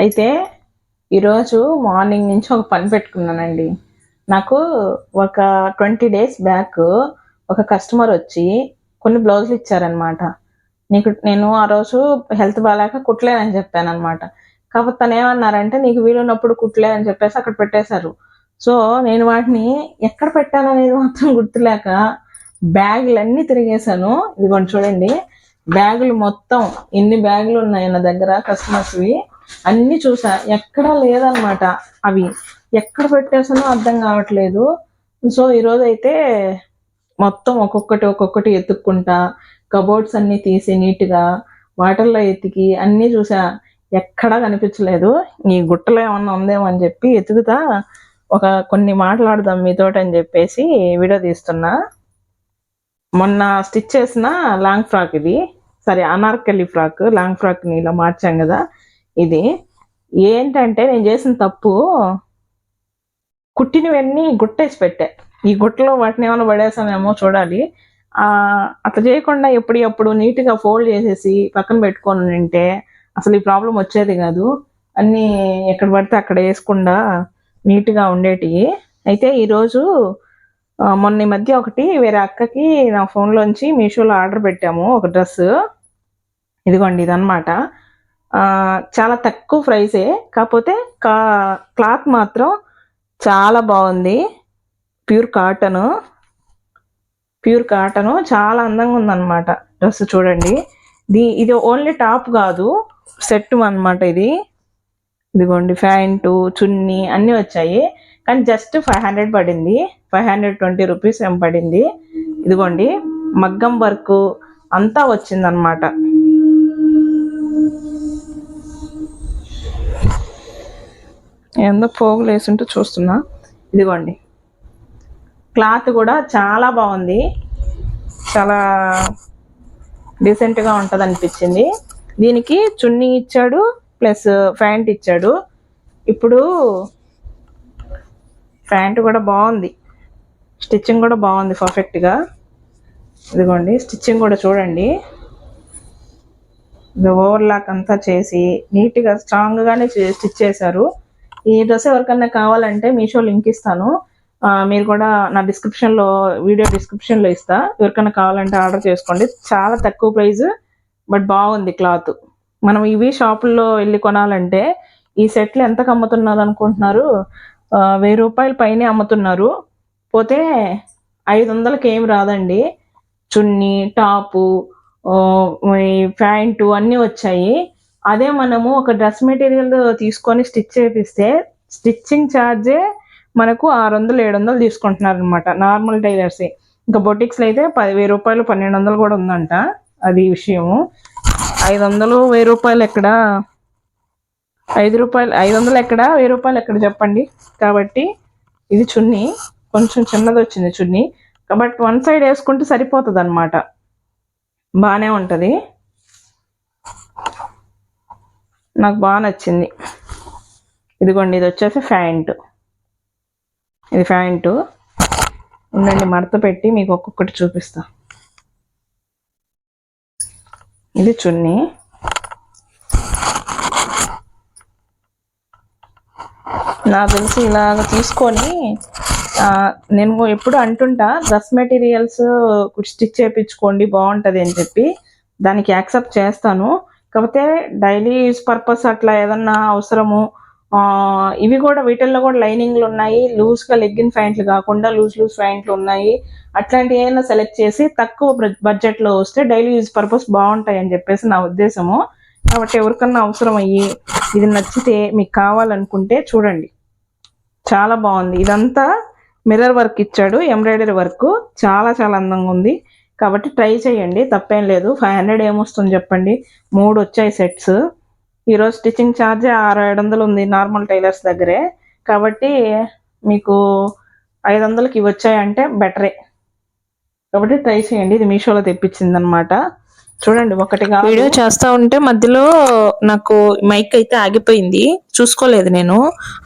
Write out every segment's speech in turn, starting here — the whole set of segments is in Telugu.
అయితే ఈరోజు మార్నింగ్ నుంచి ఒక పని పెట్టుకున్నానండి. నాకు ఒక ట్వంటీ డేస్ బ్యాక్ ఒక కస్టమర్ వచ్చి కొన్ని బ్లౌజులు ఇచ్చారనమాట నీకు నేను ఆ రోజు హెల్త్ బాగాలేక కుట్టలేనని చెప్పాను అనమాట కాకపోతే తను ఏమన్నారంటే నీకు వీలున్నప్పుడు కుట్టలే అని చెప్పేసి అక్కడ పెట్టేశారు. సో నేను వాటిని ఎక్కడ పెట్టాననేది మాత్రం గుర్తులేక బ్యాగులు అన్నీ తిరిగేశాను. ఇదిగోండి చూడండి బ్యాగులు మొత్తం ఎన్ని బ్యాగులు ఉన్నాయి నా దగ్గర కస్టమర్స్వి. అన్ని చూసా. ఎక్కడా లేదనమాట అవి. ఎక్కడ పెట్టేసానో అర్థం కావట్లేదు. సో ఈరోజు అయితే మొత్తం ఒక్కొక్కటి ఒక్కొక్కటి ఎత్తుక్కుంటా. కబోర్డ్స్ అన్ని తీసి నీట్గా వాటర్లో ఎతికి అన్నీ చూసా. ఎక్కడా కనిపించలేదు. ఈ గుట్టలో ఏమన్నా ఉందేమో అని చెప్పి ఎతుకుతా. ఒక కొన్ని మాట్లాడదాం మీతోటి అని చెప్పేసి వీడియో తీస్తున్నా. మొన్న స్టిచ్ చేసిన లాంగ్ ఫ్రాక్ ఇది. సరే అనార్కలి ఫ్రాక్. లాంగ్ ఫ్రాక్ ఇలా మార్చాం కదా. ఇది ఏంటంటే నేను చేసిన తప్పు కుట్టినవన్నీ గుట్టేసి పెట్టా. ఈ గుట్టలో వాటిని ఏమైనా పడేసానేమో చూడాలి. ఆ, అట్లా చేయకుండా ఎప్పుడు నీట్గా ఫోల్డ్ చేసేసి పక్కన పెట్టుకొని ఉంటే అసలు ఈ ప్రాబ్లం వచ్చేది కాదు. అన్నీ ఎక్కడ పడితే అక్కడ వేసుకుండా నీట్గా ఉండేటివి అయితే ఈరోజు మొన్న ఈ మధ్య ఒకటి వేరే అక్కకి నా ఫోన్లోంచి మీషోలో ఆర్డర్ పెట్టాము ఒక డ్రెస్ ఇదిగోండి ఇదన్నమాట. చాలా తక్కువ ప్రైసే కాకపోతే కా క్లాత్ మాత్రం చాలా బాగుంది. ప్యూర్ కాటన్ ప్యూర్ కాటన్ చాలా అందంగా ఉందన్నమాట. డ్రెస్ చూడండి. దీ ఇది ఓన్లీ టాప్ కాదు. సెట్ అన్నమాట ఇది. ఇదిగోండి ప్యాంటు చున్నీ అన్నీ వచ్చాయి. కానీ జస్ట్ ఫైవ్ హండ్రెడ్ పడింది. ఫైవ్ హండ్రెడ్ ట్వంటీ రూపీస్ ఏం పడింది? ఇదిగోండి మగ్గం వర్క్ అంతా వచ్చిందనమాట ఏందో పోగులు వేసుంటూ చూస్తున్నా. ఇదిగోండి. క్లాత్ కూడా చాలా బాగుంది. చాలా డీసెంట్గా ఉంటుంది అనిపించింది దీనికి చున్నీ ఇచ్చాడు ప్లస్ ప్యాంట్ ఇచ్చాడు. ఇప్పుడు ప్యాంట్ కూడా బాగుంది. స్టిచ్చింగ్ కూడా బాగుంది పర్ఫెక్ట్గా. ఇదిగోండి స్టిచ్చింగ్ కూడా చూడండి. ఇది ఓవర్లాక్ అంతా చేసి నీట్గా స్ట్రాంగ్గానే స్టిచ్ చేశారు. ఈ డ్రెస్ ఎవరికన్నా కావాలంటే మీషో లింక్ ఇస్తాను. మీరు కూడా నా డిస్క్రిప్షన్లో వీడియో డిస్క్రిప్షన్లో ఇస్తా. ఎవరికైనా కావాలంటే ఆర్డర్ చేసుకోండి. చాలా తక్కువ ప్రైస్ బట్ బాగుంది క్లాత్. మనం ఇవి షాపుల్లో వెళ్ళి కొనాలంటే ఈ సెట్లు ఎంతకు అమ్ముతున్నారు అనుకుంటున్నారు? వెయ్యి రూపాయల పైనే అమ్ముతున్నారు. పోతే ఐదు వందలకి ఏం రాదండి. చున్నీ టాపు ఈ ప్యాంటు అన్నీ వచ్చాయి. అదే మనము ఒక డ్రెస్ మెటీరియల్ తీసుకొని స్టిచ్ చేపిస్తే స్టిచ్చింగ్ ఛార్జే మనకు ఆరు వందలు ఏడు వందలు తీసుకుంటున్నారు అనమాట నార్మల్ టైలర్స్. ఇంకా బొటిక్స్లో అయితే పది వెయ్యి రూపాయలు పన్నెండు వందలు కూడా ఉందంట అది విషయము. ఐదు వందలు వెయ్యి రూపాయలు ఎక్కడ? ఐదు రూపాయలు ఐదు వందలు ఎక్కడ? వెయ్యి రూపాయలు ఎక్కడ చెప్పండి? కాబట్టి ఇది చున్నీ కొంచెం చిన్నది వచ్చింది చున్నీ. బట్ వన్ సైడ్ వేసుకుంటే సరిపోతుంది అనమాట బాగానే ఉంటుంది. నాకు బాగా నచ్చింది. ఇదిగోండి ఇది వచ్చేసి ప్యాంటు. ఇది ఫ్యాంటు ఉండండి మడత పెట్టి మీకు ఒక్కొక్కటి చూపిస్తా. ఇది చున్నీ. నాకు తెలిసి ఇలాగ తీసుకొని నేను ఎప్పుడు అంటుంటా డ్రెస్ మెటీరియల్స్ స్టిచ్ చేయించుకోండి బాగుంటుంది అని చెప్పి. దానికి యాక్సెప్ట్ చేస్తాను. కాకపోతే డైలీ యూస్ పర్పస్ అట్లా ఏదన్నా అవసరము ఇవి కూడా వీటిల్లో కూడా లైనింగ్లు ఉన్నాయి. లూజ్గా లెగ్గిన్ ప్యాంట్లు కాకుండా లూజ్ లూజ్ ప్యాంట్లు ఉన్నాయి. అట్లాంటివి ఏమైనా సెలెక్ట్ చేసి తక్కువ బడ్జెట్లో వస్తే డైలీ యూజ్ పర్పస్ బాగుంటాయి అని చెప్పేసి నా ఉద్దేశము. కాబట్టి ఎవరికన్నా అవసరం అయ్యి ఇది నచ్చితే మీకు కావాలనుకుంటే చూడండి. చాలా బాగుంది. ఇదంతా మిర్రర్ వర్క్ ఇచ్చాడు ఎంబ్రాయిడరీ వర్క్. చాలా చాలా అందంగా ఉంది. కాబట్టి ట్రై చేయండి తప్పేం లేదు. ఫైవ్ హండ్రెడ్ ఏమొస్తుంది చెప్పండి? మూడు వచ్చాయి సెట్స్. ఈరోజు స్టిచ్చింగ్ ఛార్జ్ ఆరు ఏడు వందలు ఉంది నార్మల్ టైలర్స్ దగ్గరే. కాబట్టి మీకు ఐదు వందలకి ఇవి వచ్చాయంటే బెటరే. కాబట్టి ట్రై చేయండి. ఇది మీషోలో తెప్పించింది అనమాట చూడండి ఒకటి వీడియో చేస్తా ఉంటే మధ్యలో నాకు మైక్ అయితే ఆగిపోయింది. చూసుకోలేదు నేను.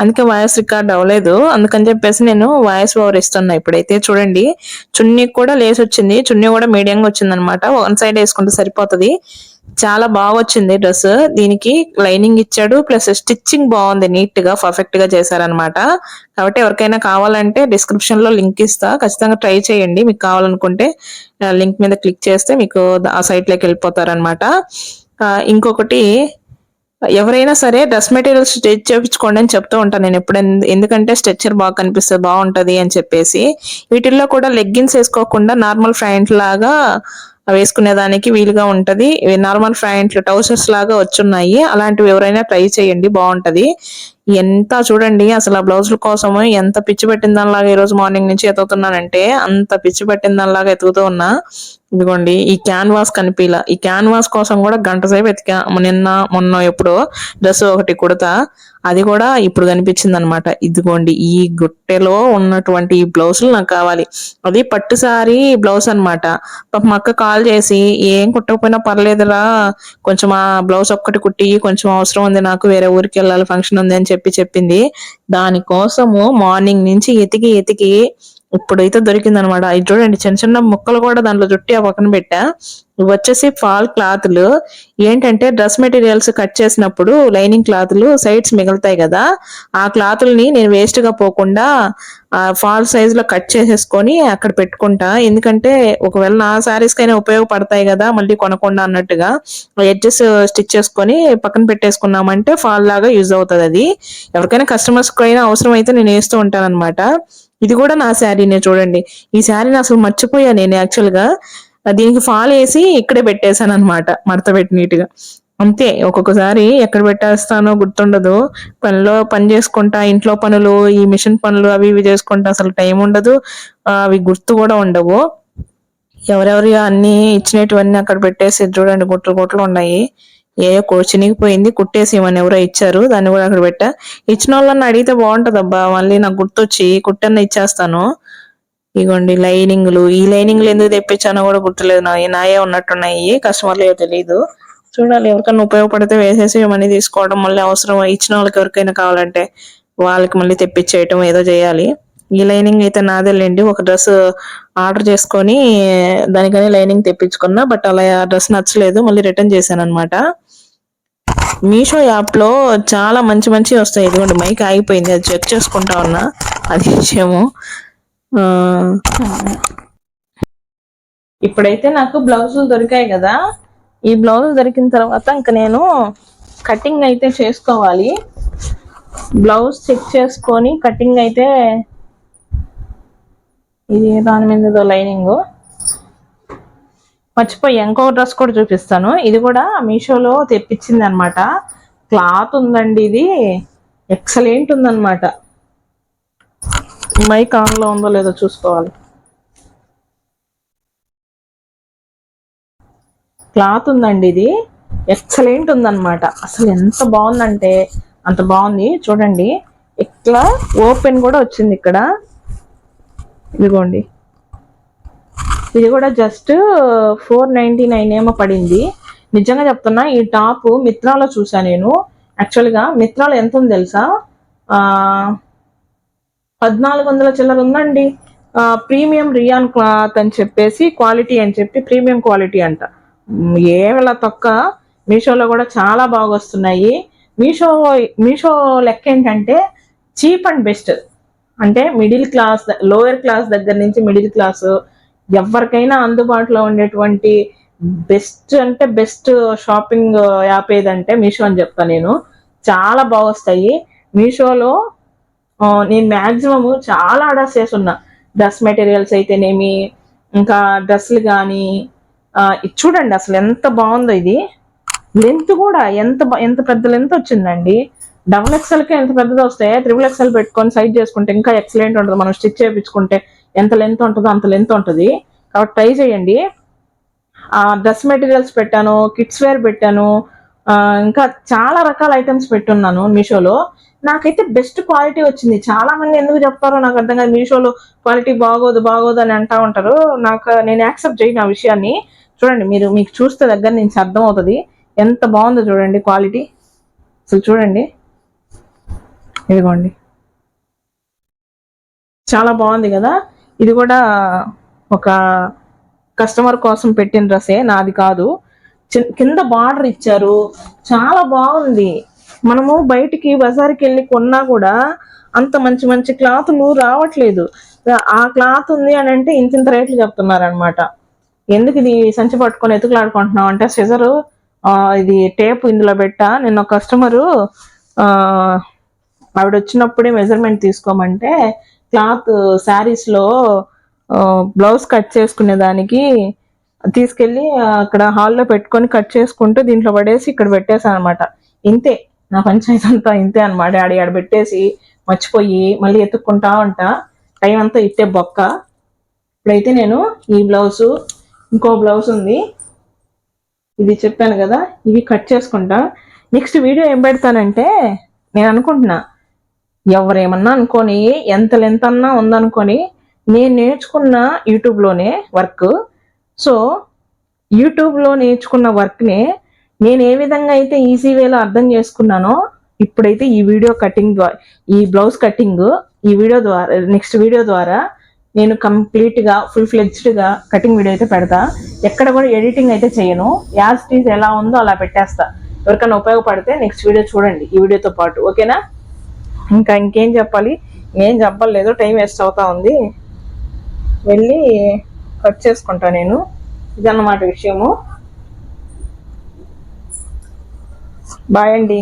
అందుకే వాయిస్ రికార్డ్ అవ్వలేదు. అందుకని చెప్పేసి నేను వాయిస్ ఓవర్ ఇస్తున్నా ఇప్పుడైతే. చూడండి చున్నీ కూడా లేస్ వచ్చింది చున్నీ కూడా మీడియంగా వచ్చింది అనమాట వన్ సైడ్ వేసుకుంటే సరిపోతుంది. చాలా బాగా వచ్చింది డ్రెస్. దీనికి లైనింగ్ ఇచ్చాడు ప్లస్ స్టిచ్చింగ్ బాగుంది నీట్గా పర్ఫెక్ట్గా చేశారనమాట కాబట్టి ఎవరికైనా కావాలంటే డిస్క్రిప్షన్లో లింక్ ఇస్తా. ఖచ్చితంగా ట్రై చేయండి. మీకు కావాలనుకుంటే లింక్ మీద క్లిక్ చేస్తే మీకు ఆ సైట్లోకి వెళ్ళిపోతారనమాట ఇంకొకటి ఎవరైనా సరే డ్రెస్ మెటీరియల్ స్టిచ్ చేయించుకోండి అని చెప్తూ ఉంటాను నేను ఎప్పుడు ఎందుకంటే స్ట్రెచ్చర్ బాగా కనిపిస్తుంది బాగుంటుంది అని చెప్పేసి. వీటిల్లో కూడా లెగ్గిన్స్ వేసుకోకుండా నార్మల్ ఫ్యాంట్ లాగా వేసుకునేదానికి వీలుగా ఉంటది. నార్మల్ ఫ్యాంట్లు టౌసర్స్ లాగా వచ్చున్నాయి. అలాంటివి ఎవరైనా ట్రై చేయండి బాగుంటది. ఎంత చూడండి అసలు ఆ బ్లౌజుల కోసం ఎంత పిచ్చి పెట్టిన దానిలాగా ఈ రోజు మార్నింగ్ నుంచి ఎతుకుతున్నానంటే అంత పిచ్చి పెట్టిన దానిలాగా ఎతుకుతూ ఉన్నా. ఇదిగోండి ఈ క్యాన్వాస్ కనిపిలా. ఈ క్యాన్వాస్ కోసం కూడా గంట సేపు ఎతికా. నిన్న మొన్న ఎప్పుడో డ్రెస్ ఒకటి కుడతా. అది కూడా ఇప్పుడు కనిపించింది అనమాట ఇదిగోండి ఈ గుట్టెలో ఉన్నటువంటి ఈ బ్లౌజులు నాకు కావాలి. అది పట్టు సారీ బ్లౌజ్ అనమాట. పాప అక్క కాల్ చేసి ఏం కుట్టకపోయినా పర్లేదురా కొంచెం ఆ బ్లౌజ్ ఒక్కటి కుట్టి కొంచెం అవసరం ఉంది నాకు వేరే ఊరికి వెళ్ళాలి ఫంక్షన్ ఉంది అని చెప్పి చెప్పింది. దానికోసము మార్నింగ్ నుంచి ఎతికి ఎతికి ఇప్పుడైతే దొరికింది అనమాట ఇది చూడండి చిన్న చిన్న ముక్కలు కూడా దాంట్లో చుట్టి ఆ పక్కన పెట్టా. ఇవి వచ్చేసి ఫాల్ క్లాత్లు. ఏంటంటే డ్రెస్ మెటీరియల్స్ కట్ చేసినప్పుడు లైనింగ్ క్లాత్లు సైడ్స్ మిగులుతాయి కదా. ఆ క్లాతుల్ని నేను వేస్ట్గా పోకుండా ఫాల్ సైజులో కట్ చేసేసుకొని అక్కడ పెట్టుకుంటా. ఎందుకంటే ఒకవేళ నా శారీస్కైనా ఉపయోగపడతాయి కదా మళ్ళీ కొనకుండా అన్నట్టుగా. ఎడ్జెస్ స్టిచ్ చేసుకొని పక్కన పెట్టేసుకున్నామంటే ఫాల్ లాగా యూజ్ అవుతుంది అది. ఎవరికైనా కస్టమర్స్కి అయినా అవసరం అయితే నేను వేస్తూ ఉంటాను అనమాట ఇది కూడా నా శారీనే చూడండి. ఈ శారీని అసలు మర్చిపోయా నేను యాక్చువల్గా దీనికి ఫాల్ వేసి ఇక్కడే పెట్టేశాను అనమాట మడత పెట్టి అంతే ఒక్కొక్కసారి ఎక్కడ పెట్టేస్తానో గుర్తుండదు. పనిలో పని చేసుకుంటా ఇంట్లో పనులు ఈ మిషన్ పనులు అవి ఇవి చేసుకుంటా అసలు టైం ఉండదు. అవి గుర్తు కూడా ఉండవు. ఎవరెవరి అన్ని ఇచ్చినటువన్నీ అక్కడ పెట్టేసి చూడండి గుట్లు గుట్లు ఉన్నాయి. ఏ చినిగిపోయింది కుట్టేసి ఏమని ఎవరో ఇచ్చారు దాన్ని కూడా అక్కడ పెట్టా. ఇచ్చిన వాళ్ళని అడిగితే బాగుంటుంది అబ్బా మళ్ళీ నాకు గుర్తొచ్చి కుట్టన్న ఇచ్చేస్తాను. ఇగోండి లైనింగ్లు. ఈ లైనింగ్లు ఎందుకు తెప్పించానో కూడా గుర్తులేదు నా నాయే ఉన్నట్టున్నాయి. కస్టమర్లు తెలియదు చూడాలి ఎవరికైనా ఉపయోగపడితే వేసేసి మనీ తీసుకోవడం మళ్ళీ అవసరం. ఇచ్చిన వాళ్ళకి ఎవరికైనా కావాలంటే వాళ్ళకి మళ్ళీ తెప్పించేయటం ఏదో చేయాలి. ఈ లైనింగ్ అయితే నాదేలేండి. ఒక డ్రెస్ ఆర్డర్ చేసుకొని దానికని లైనింగ్ తెప్పించుకున్నా బట్ అలా ఆ డ్రెస్ నచ్చలేదు. మళ్ళీ రిటర్న్ చేశాను అనమాట మీషో యాప్లో చాలా మంచి మంచి వస్తాయి. ఇదిగోండి మైక్ ఆగిపోయింది. అది చెక్ చేసుకుంటా ఉన్నా. అది విషయము. ఇప్పుడైతే నాకు బ్లౌజులు దొరికాయి కదా. ఈ బ్లౌజులు దొరికిన తర్వాత ఇంకా నేను కటింగ్ అయితే చేసుకోవాలి. బ్లౌజ్ చెక్ చేసుకొని కటింగ్ అయితే ఇది దాని మీద లైనింగ్. మర్చిపోయి ఇంకో డ్రెస్ కూడా చూపిస్తాను. ఇది కూడా మీషోలో తెప్పించింది అనమాట క్లాత్ ఉందండి ఇది. ఎక్సలెంట్ ఉందన్నమాట మైక్ ఆన్లో ఉందో లేదో చూసుకోవాలి. క్లాత్ ఉందండి ఇది. ఎక్సలెంట్ ఉందన్నమాట. అసలు ఎంత బాగుందంటే అంత బాగుంది. చూడండి ఇట్లా ఓపెన్ కూడా వచ్చింది ఇక్కడ. ఇదిగోండి. ఇది కూడా జస్ట్ ఫోర్ నైంటీ నైన్ ఏమో పడింది. నిజంగా చెప్తున్నా ఈ టాప్ మిత్రాలో చూసా నేను. యాక్చువల్గా మిత్రాలో ఎంత ఉంది తెలుసా? పద్నాలుగు వందల చిల్లర ఉందండి. ప్రీమియం రియాన్ క్లాత్ అని చెప్పేసి క్వాలిటీ అని చెప్పి ప్రీమియం క్వాలిటీ అంట. ఏమిలా తొక్క మీషోలో కూడా చాలా బాగా వస్తున్నాయి. మీషో మీషో లెక్క ఏంటంటే చీప్ అండ్ బెస్ట్. అంటే మిడిల్ క్లాస్ లోయర్ క్లాస్ దగ్గర నుంచి మిడిల్ క్లాస్ ఎవరికైనా అందుబాటులో ఉండేటువంటి బెస్ట్ అంటే బెస్ట్ షాపింగ్ యాప్ ఏదంటే మీషో అని చెప్తాను నేను. చాలా బాగా వస్తాయి. మీషోలో నేను మ్యాక్సిమము చాలా ఆర్డర్స్ చేస్తున్నా డ్రెస్ మెటీరియల్స్ అయితేనేమి ఇంకా డ్రెస్సులు కానీ చూడండి అసలు ఎంత బాగుందో ఇది. లెంత్ కూడా ఎంత ఎంత పెద్ద లెంత్ వచ్చిందండి. డబుల్ ఎక్స్ఎల్కే ఎంత పెద్దది వస్తే త్రిబుల్ ఎక్స్ఎల్ పెట్టుకొని సైజ్ చేసుకుంటే ఇంకా ఎక్సలెంట్ ఉంటుంది. మనం స్టిచ్ చేయించుకుంటే ఎంత లెంత్ ఉంటుందో అంత లెంత్ ఉంటుంది. కాబట్టి ట్రై చేయండి. డ్రెస్ మెటీరియల్స్ పెట్టాను కిడ్స్ వేర్ పెట్టాను. ఇంకా చాలా రకాల ఐటమ్స్ పెట్టున్నాను మీషోలో. నాకైతే బెస్ట్ క్వాలిటీ వచ్చింది. చాలా మంది ఎందుకు చెప్తారో నాకు అర్థం కాదు. మీషోలో క్వాలిటీ బాగోదు బాగోదు అని అంటా ఉంటారు. నాకు నేను యాక్సెప్ట్ చేయను ఆ విషయాన్ని. చూడండి మీరు మీకు చూస్తే దగ్గర నుంచి అర్థం అవుతుంది ఎంత బాగుందో చూడండి క్వాలిటీ అసలు చూడండి. ఇదిగోండి. చాలా బాగుంది కదా? ఇది కూడా ఒక కస్టమర్ కోసం పెట్టిన డ్రెస్సే. నాది కాదు. కింద బార్డర్ ఇచ్చారు. చాలా బాగుంది. మనము బయటికి బజార్కి వెళ్ళి కొన్నా కూడా అంత మంచి మంచి క్లాతులు రావట్లేదు. ఆ క్లాత్ ఉంది అని అంటే ఇంత ఇంత రేట్లు చెప్తున్నారు అనమాట ఎందుకు ఇది సంచి పట్టుకొని ఎతుకులాడుకుంటున్నాం అంటే సిజరు ఇది టేప్ ఇందులో పెట్టా. నిన్న కస్టమరు ఆవిడ వచ్చినప్పుడే మెజర్మెంట్ తీసుకోమంటే క్లాత్ శారీస్లో బ్లౌజ్ కట్ చేసుకునే దానికి తీసుకెళ్ళి అక్కడ హాల్లో పెట్టుకొని కట్ చేసుకుంటూ దీంట్లో పడేసి ఇక్కడ పెట్టేశాను అనమాట ఇంతే. నా పంచాయతీ అంతా ఇంతే అనమాట ఆడి ఆడ పెట్టేసి మర్చిపోయి మళ్ళీ ఎత్తుక్కుంటా ఉంటా. టైం అంతా ఇట్టే బొక్క. ఇప్పుడైతే నేను ఈ బ్లౌజ్ ఇంకో బ్లౌజ్ ఉంది. ఇది చెప్పాను కదా ఇవి కట్ చేసుకుంటా. నెక్స్ట్ వీడియో ఏం పెడతానంటే నేను అనుకుంటున్నా ఎవరేమన్నా అనుకొని ఎంత లెంత్ అన్నా ఉందనుకొని నేను నేర్చుకున్న యూట్యూబ్లోనే వర్క్ సో యూట్యూబ్లో నేర్చుకున్న వర్క్ని నేను ఏ విధంగా అయితే ఈజీ వేలో అర్థం చేసుకున్నానో ఇప్పుడైతే ఈ వీడియో కటింగ్ ద్వారా ఈ బ్లౌజ్ కటింగ్ ఈ వీడియో ద్వారా నెక్స్ట్ వీడియో ద్వారా నేను కంప్లీట్గా ఫుల్ ఫ్లెజ్డ్గా కటింగ్ వీడియో అయితే పెడతా. ఎక్కడ కూడా ఎడిటింగ్ అయితే చేయను. యాజ్ టీజ్ ఎలా ఉందో అలా పెట్టేస్తా. ఎవరికైనా ఉపయోగపడితే నెక్స్ట్ వీడియో చూడండి ఈ వీడియోతో పాటు. ఓకేనా? ఇంకా ఇంకేం చెప్పాలి? ఏం చెప్పలేదు. టైం వేస్ట్ అవుతా ఉంది. వెళ్ళి కట్ చేసుకుంటా నేను. ఇదన్నమాట విషయము. బాయ్ అండి.